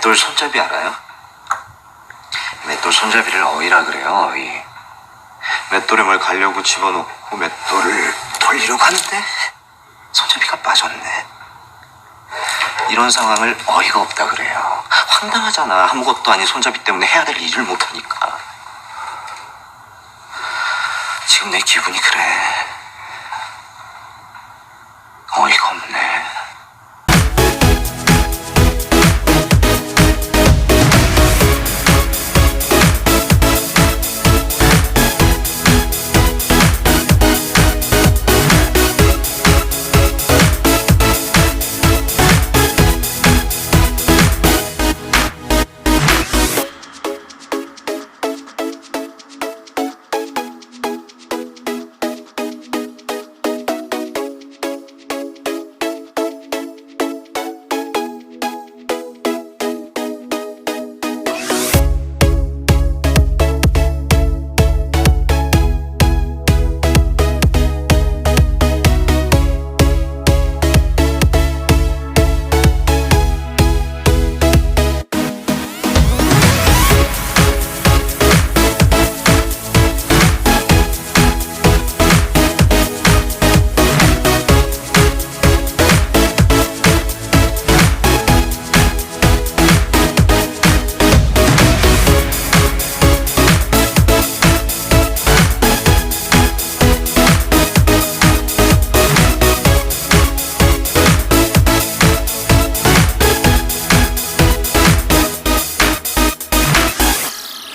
맷돌 손잡이 알아요? 맷돌 손잡이를 어휘라 그래요, 어휘. 맷돌에 뭘 가려고 집어넣고 맷돌을 돌리려고 하는데 손잡이가 빠졌네. 이런 상황을 어이가 없다 그래요. 황당하잖아. 아무것도 아닌 손잡이 때문에 해야 될 일을 못하니까. 지금 내 기분이 그래. 어이가 없네.